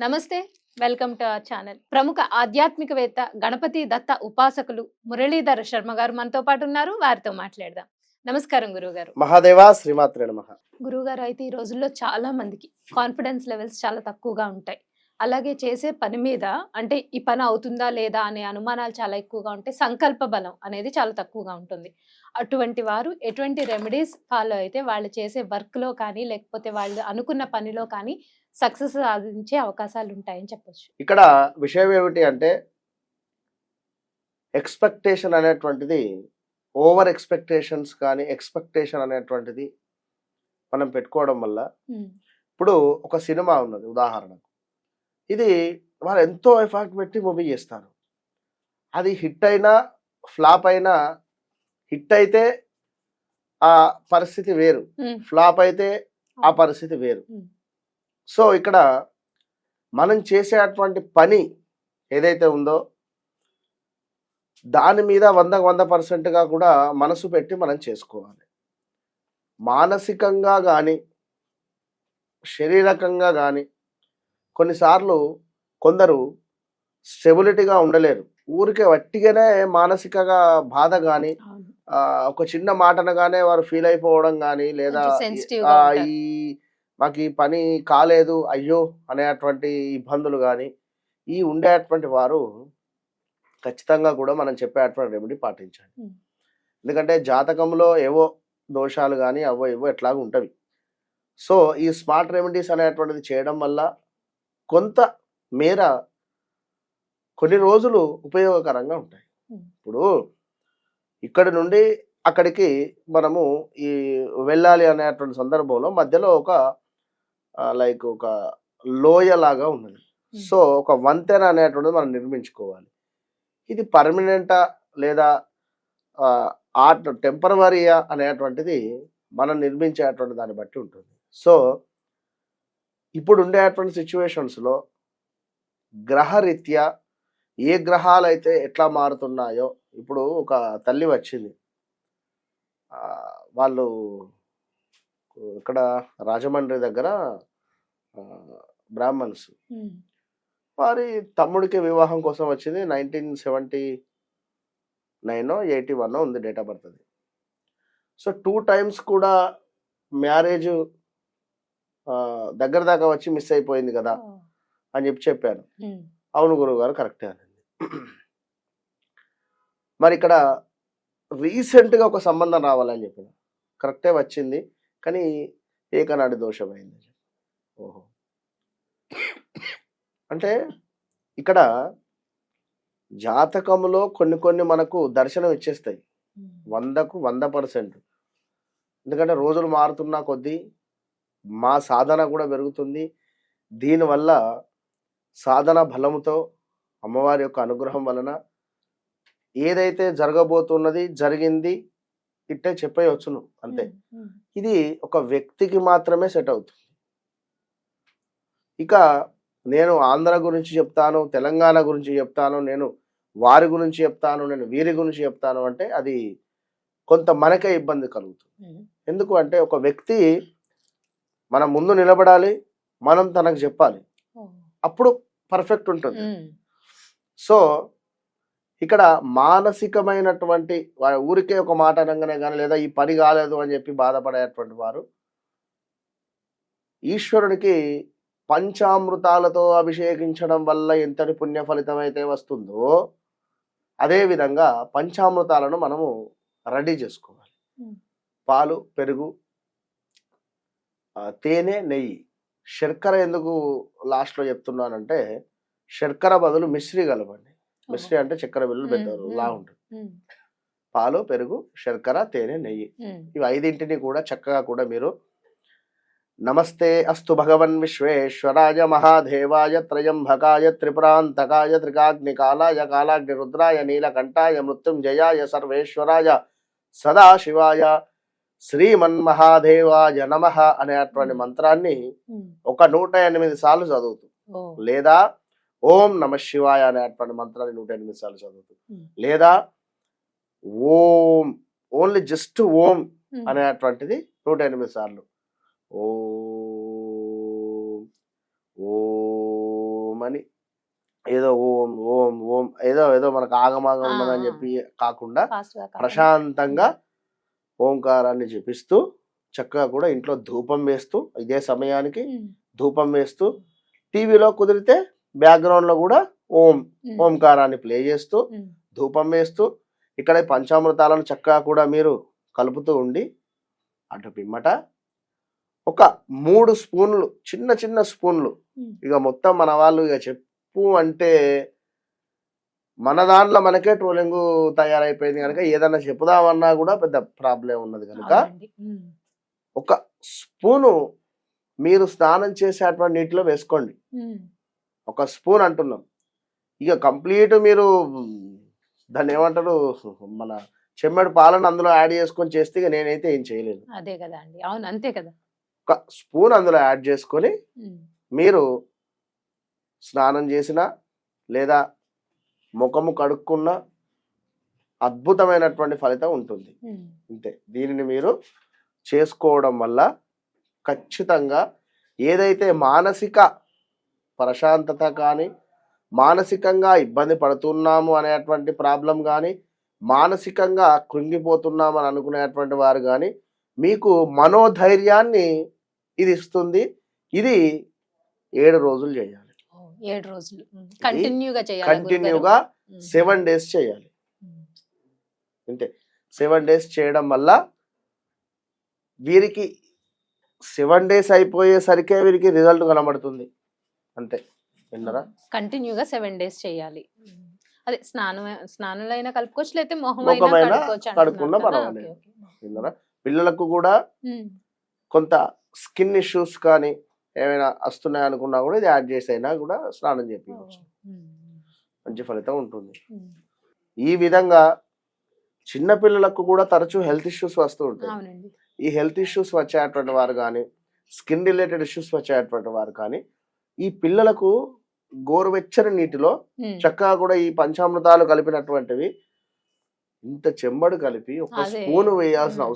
నమస్తే welcome to our channel. ప్రముఖ ఆధ్యాత్మికవేత్త గణపతి దత్త ఉపాసకులు మురళీధర శర్మ గారు మనతో పాటు ఉన్నారు. వారితో మాట్లాడదాం. నమస్కారం గురువు గారు మహాదేవా శ్రీమాత్రే నమ. గురువు గారు అయితే ఈ రోజుల్లో చాలా మందికి కాన్ఫిడెన్స్ లెవెల్స్ చాలా తక్కువగా ఉంటాయి. అలాగే చేసే పని మీద అంటే ఈ పని అవుతుందా లేదా అనే అనుమానాలు చాలా ఎక్కువగా ఉంటాయి. సంకల్ప బలం అనేది చాలా తక్కువగా ఉంటుంది. అటువంటి వారు ఎటువంటి రెమెడీస్ ఫాలో అయితే వాళ్ళు చేసే వర్క్లో కానీ లేకపోతే వాళ్ళు అనుకున్న పనిలో కానీ సక్సెస్ సాధించే అవకాశాలు ఉంటాయని చెప్పొచ్చు. ఇక్కడ విషయం ఏమిటి అంటే ఎక్స్పెక్టేషన్ అనేటువంటిది ఓవర్ ఎక్స్పెక్టేషన్స్ కానీ ఎక్స్పెక్టేషన్ అనేటువంటిది మనం పెట్టుకోవడం వల్ల ఇప్పుడు ఒక సినిమా ఉన్నది ఉదాహరణకు. ఇది వాళ్ళు ఎంతో ఎఫర్ట్ పెట్టి మూవీ చేస్తారు. అది హిట్ అయినా ఫ్లాప్ అయినా హిట్ అయితే ఆ పరిస్థితి వేరు. ఫ్లాప్ అయితే ఆ పరిస్థితి వేరు. సో ఇక్కడ మనం చేసేటువంటి పని ఏదైతే ఉందో దాని మీద వంద వంద పర్సెంట్గా కూడా మనసు పెట్టి మనం చేసుకోవాలి. మానసికంగా కానీ శారీరకంగా కానీ కొన్నిసార్లు కొందరు స్టెబిలిటీగా ఉండలేరు ఊరికే వట్టిగానే మానసికగా బాధ కానీ ఒక చిన్న మాటనగానే వారు ఫీల్ అయిపోవడం కానీ లేదా. ఈ మాకు ఈ పని కాలేదు అయ్యో అనేటువంటి ఇబ్బందులు కానీ ఈ ఉండేటువంటి వారు ఖచ్చితంగా కూడా మనం చెప్పేటువంటి రెమెడీ పాటించాలి. ఎందుకంటే జాతకంలో ఏవో దోషాలు కానీ అవో ఏవో ఎట్లాగో ఉంటవి సో ఈ స్మార్ట్ రెమెడీస్ అనేటువంటిది చేయడం వల్ల కొంత మేర కొన్ని రోజులు ఉపయోగకరంగా ఉంటాయి. ఇప్పుడు ఇక్కడి నుండి అక్కడికి మనము ఈ వెళ్ళాలి అనేటువంటి సందర్భంలో మధ్యలో ఒక లైక్ ఒక లోయ లాగా ఉన్నది. సో ఒక వంతెన అనేటువంటిది మనం నిర్మించుకోవాలి ఇది పర్మనెంటా లేదా ఆర్ట్ టెంపరవరీయా అనేటువంటిది మనం నిర్మించేటువంటి దాన్ని బట్టి ఉంటుంది సో ఇప్పుడు ఉండేటువంటి సిచ్యువేషన్స్లో గ్రహరీత్యా ఏ గ్రహాలు అయితే ఎట్లా మారుతున్నాయో ఇప్పుడు ఒక తల్లి వచ్చింది. వాళ్ళు ఇక్కడ రాజమండ్రి దగ్గర బ్రాహ్మణ్స్. వారి తమ్ముడికి వివాహం కోసం వచ్చింది. Nineteen seventy nine eighty one ఉంది డేట్ ఆఫ్ బర్త్ అది సో టూ టైమ్స్ కూడా మ్యారేజ్ దగ్గర దాకా వచ్చి మిస్ అయిపోయింది కదా అని చెప్పి చెప్పాను. అవును గురువు గారు కరెక్టే అనింది మరి ఇక్కడ రీసెంట్గా ఒక సంబంధం రావాలని చెప్పిన. కరెక్టే వచ్చింది కానీ ఏకనాడి దోషమైంది ఓహో. అంటే ఇక్కడ జాతకములో కొన్ని కొన్ని మనకు దర్శనం ఇచ్చేస్తాయి. వందకు వంద పర్సెంట్. ఎందుకంటే రోజులు మారుతున్న కొద్దీ మా సాధన కూడా పెరుగుతుంది. దీనివల్ల సాధన బలముతో అమ్మవారి యొక్క అనుగ్రహం వలన ఏదైతే జరగబోతున్నది జరిగింది ఇట్టే చెప్పేయచ్చును అంతే. ఇది ఒక వ్యక్తికి మాత్రమే సెట్ అవుతుంది. ఇక నేను ఆంధ్ర గురించి చెప్తాను తెలంగాణ గురించి చెప్తాను నేను వారి గురించి చెప్తాను నేను వీరి గురించి చెప్తాను అంటే అది కొంత మనకే ఇబ్బంది కలుగుతుంది. ఎందుకు అంటే ఒక వ్యక్తి మన ముందు నిలబడాలి మనం తనకు చెప్పాలి. అప్పుడు పర్ఫెక్ట్ ఉంటుంది. సో ఇక్కడ మానసికమైనటువంటి ఊరికే ఒక మాట అనగానే కానీ లేదా ఈ పని కాలేదు అని చెప్పి బాధపడేటువంటి వారు ఈశ్వరునికి పంచామృతాలతో అభిషేకించడం వల్ల ఎంతటి పుణ్య ఫలితం అయితే వస్తుందో అదే విధంగా పంచామృతాలను మనము రెడీ చేసుకోవాలి. పాలు పెరుగు తేనె నెయ్యి. శర్కర ఎందుకు లాస్ట్లో చెప్తున్నానంటే శర్కర బదులు మిశ్రీ కలపండి. మిశ్రీ అంటే చక్కెర బిల్లులు Hmm, పెట్టారు. లా ఉంటుంది పాలు పెరుగు శర్కర తేనె నెయ్యి. ఇవి ఐదింటిని కూడా చక్కగా కూడా మీరు నమస్తే అస్తు భగవన్ విశ్వేశ్వరాయ మహాదేవాయ త్రయంభకాయ త్రిపురాంతకాయ త్రికాగ్నికాలాయ కాలాగ్ని రుద్రాయ నీలకంఠాయ మృత్యుంజయాయ సర్వేశ్వరాయ సదాశివాయ శ్రీమన్మహాదేవాయ నమ అనేటువంటి మంత్రాన్ని ఒక నూట ఎనిమిది సార్లు చదువుతూ. లేదా ఓం నమ శివాయ అనేటువంటి మంత్రాన్ని నూట ఎనిమిది సార్లు చదువుతూ. లేదా ఓం ఓన్లీ జస్ట్ ఓం అనేటువంటిది నూట ఎనిమిది సార్లు. ఓం ఓం ఏదో ఓం ఓం ఓం ఏదో ఏదో మనకు ఆగమాగం ఉన్నదని. చెప్పి కాకుండా. ప్రశాంతంగా ఓంకారాన్ని జపిస్తూ చక్కగా కూడా ఇంట్లో ధూపం వేస్తూ ఇదే సమయానికి ధూపం వేస్తూ టీవీలో కుదిరితే background లో కూడా ఓం ఓంకారాన్ని ప్లే చేస్తూ ధూపం వేస్తూ ఇక్కడ పంచామృతాలను చక్కగా కూడా మీరు కలుపుతూ ఉండి అటు పిమ్మట ఒక మూడు స్పూన్లు చిన్న చిన్న స్పూన్లు. ఇక మొత్తం మన వాళ్ళు ఇక చెప్పు అంటే మన దాంట్లో మనకే ట్రోలింగ్ తయారైపోయింది కనుక ఏదన్నా చెప్పుదామన్నా కూడా పెద్ద ప్రాబ్లం ఉన్నది కనుక ఒక స్పూను మీరు స్నానం చేసేటువంటి నీటిలో వేసుకోండి. ఒక స్పూన్ అంటున్నాం. ఇక కంప్లీట్ మీరు దాన్ని ఏమంటారు? మన చెమ్మెడు పాలను అందులో యాడ్ చేసుకొని చేస్తే ఇక నేనైతే ఏం చేయలేను అదే కదా అండి. అవును అంతే కదా. ఒక స్పూన్ అందులో యాడ్ చేసుకొని మీరు స్నానం చేసిన లేదా ముఖము కడుక్కున్న అద్భుతమైనటువంటి ఫలితం ఉంటుంది. అంతే. దీనిని మీరు చేసుకోవడం వల్ల ఖచ్చితంగా ఏదైతే మానసిక ప్రశాంతత కానీ మానసికంగా ఇబ్బంది పడుతున్నాము అనేటువంటి ప్రాబ్లం కానీ మానసికంగా కృంగిపోతున్నాము అని అనుకునేటువంటి వారు కానీ మీకు మనోధైర్యాన్ని ఇది ఇస్తుంది. ఇది ఏడు రోజులు చేయాలి. ఏడు రోజులు. కంటిన్యూగా చేయాలి కంటిన్యూగా సెవెన్ డేస్ చేయాలి. అంతే సెవెన్ డేస్ చేయడం వల్ల వీరికి సెవెన్ డేస్ అయిపోయేసరికే వీరికి రిజల్ట్ కనబడుతుంది. అంతే. విన్నరా? కంటిన్యూగా సెవెన్ డేస్ చేయాలి. అదే స్నానం స్నానంలో అయినా కలుపుకోవచ్చు లేకపోతే మొహం మొహమైనా కడుక్కున్నా? పర్వాలేదు. విన్నరా? పిల్లలకు కూడా కొంత స్కిన్ ఇష్యూస్ కానీ ఏమైనా వస్తున్నాయి అనుకున్నా కూడా ఇది యాడ్ చేసి అయినా కూడా స్నానం ఉమ్, మంచి ఫలితం ఉంటుంది. ఈ విధంగా చిన్న పిల్లలకు కూడా తరచూ హెల్త్ ఇష్యూస్ వస్తూ ఉంటాయి ఈ హెల్త్ ఇష్యూస్ వచ్చేటువంటి వారు కానీ స్కిన్ రిలేటెడ్ ఇష్యూస్ వచ్చేటువంటి వారు కానీ ఈ పిల్లలకు గోరువెచ్చని నీటిలో చక్కగా కూడా ఈ పంచామృతాలు కలిపినటువంటివి ఇంత చెంబడు కలిపి ఒక. స్పూన్ వేయాల్సిన. అవసరం